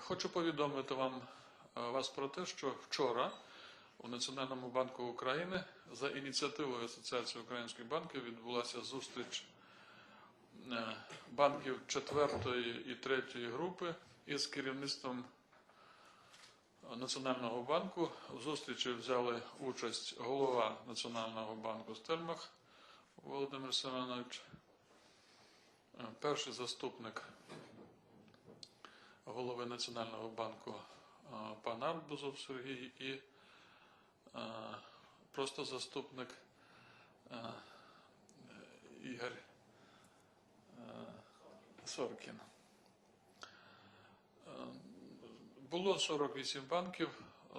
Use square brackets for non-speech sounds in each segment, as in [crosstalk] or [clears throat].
Хочу повідомити вам е, вас про те, що вчора у Національному банку України за ініціативою Асоціації українських банків відбулася зустріч е, банків четвертої і третьої групи із керівництвом Національного банку. В зустрічі взяли участь голова Національного банку Стельмах Володимир Семенович, е, перший заступник голови Національного банку пан Арбузов Сергій і просто заступник Ігор Соркін. Було 48 банків,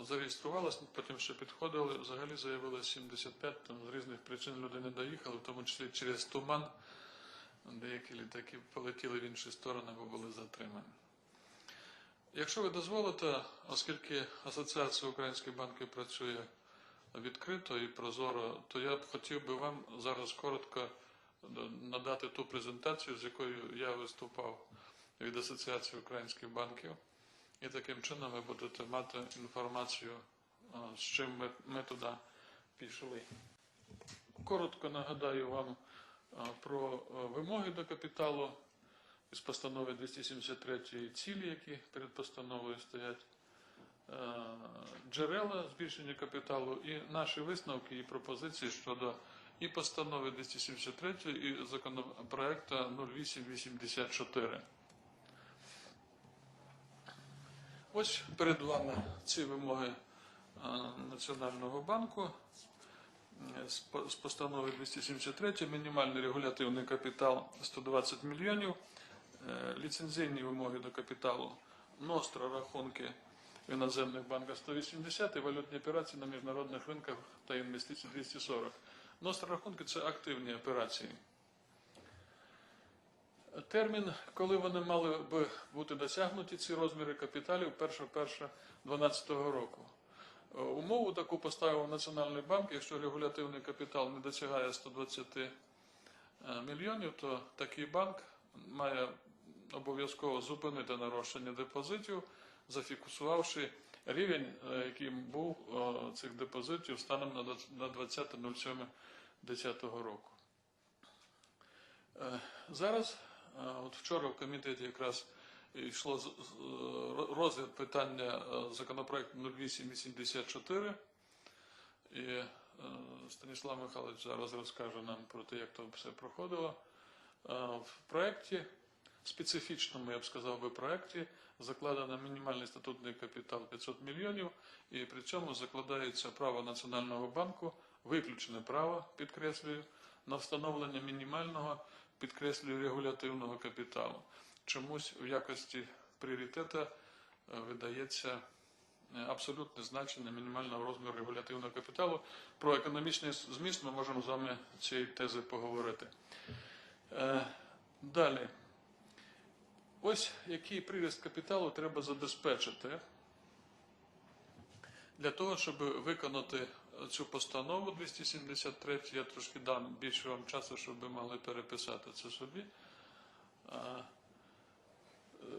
зареєструвалось, потім ще підходили, взагалі заявили 75, там з різних причин люди не доїхали, в тому числі через туман. Деякі літаки полетіли в інші сторони, бо були затримані. Якщо ви дозволите, оскільки Асоціація українських банків працює відкрито і прозоро, то я б хотів би вам зараз коротко надати ту презентацію, з якою я виступав від Асоціації українських банків. І таким чином ви будете мати інформацію, з чим ми, ми туди пішли. Коротко нагадаю вам про вимоги до капіталу із постанови 273 цілі, які перед постановою стоять, е, джерела збільшення капіталу і наші висновки і пропозиції щодо і постанови 273 і законопроекту 0884. Ось перед вами ці вимоги е, Національного банку. З постанови 273 мінімальний регулятивний капітал 120 мільйонів, ліцензійні вимоги до капіталу, ностро рахунки в іноземних банках 180 і валютні операції на міжнародних ринках та інвестицій 240. Ностро рахунки це активні операції. Термін, коли вони мали би бути досягнуті, ці розміри капіталів 1.1.12 року. Е, Умову таку поставив Національний банк, якщо регулятивний капітал не досягає 120 е, мільйонів, то такий банк має обов'язково зупинити нарощення депозитів, зафіксувавши рівень, е, який був е, цих депозитів станом на 20 20.07.10 року. Е, Зараз, от вчора в комітеті якраз йшло розгляд питання законопроекту 0884. І Станіслав Михайлович зараз розкаже нам про те, як то все проходило. В проєкті, специфічному, я б сказав би, проєкті, закладено мінімальний статутний капітал 500 мільйонів, і при цьому закладається право Національного банку, виключене право, підкреслюю, на встановлення мінімального, підкреслюю, регулятивного капіталу. Чомусь в якості пріоритету е, видається е, абсолютне значення мінімального розміру регулятивного капіталу. Про економічний зміст ми можемо з вами цієї тези поговорити. Е, Далі. Ось який приріст капіталу треба забезпечити для того, щоб виконати цю постанову 273, я трошки дам більше вам часу, щоб ви могли переписати це собі. Е,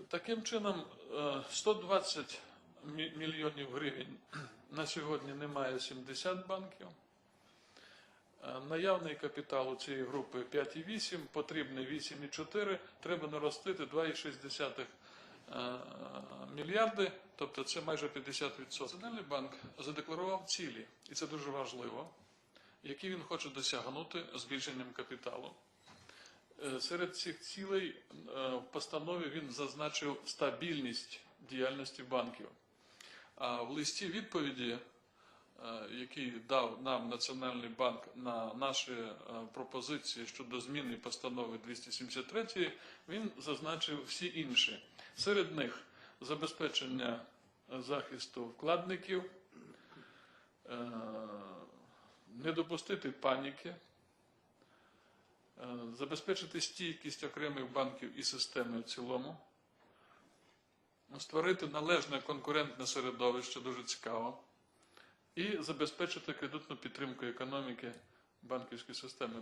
Таким чином, е, 120 мільйонів гривень [clears throat] на сьогодні немає 70 банків. Е, Наявний капітал у цієї групи 5,8, потрібний 8,4, треба наростити 2,6 е, мільярди, тобто це майже 50%. Національний банк задекларував цілі, і це дуже важливо, які він хоче досягнути збільшенням капіталу. Е, Серед цих цілей в постанові він зазначив стабільність діяльності банків. А в листі відповіді, який дав нам Національний банк на наші е, пропозиції щодо зміни постанови 273, він зазначив всі інші. Серед них забезпечення захисту вкладників, е, не допустити паніки, е, забезпечити стійкість окремих банків і системи в цілому, створити належне конкурентне середовище, дуже цікаво, і забезпечити кредитну підтримку економіки банківської системи.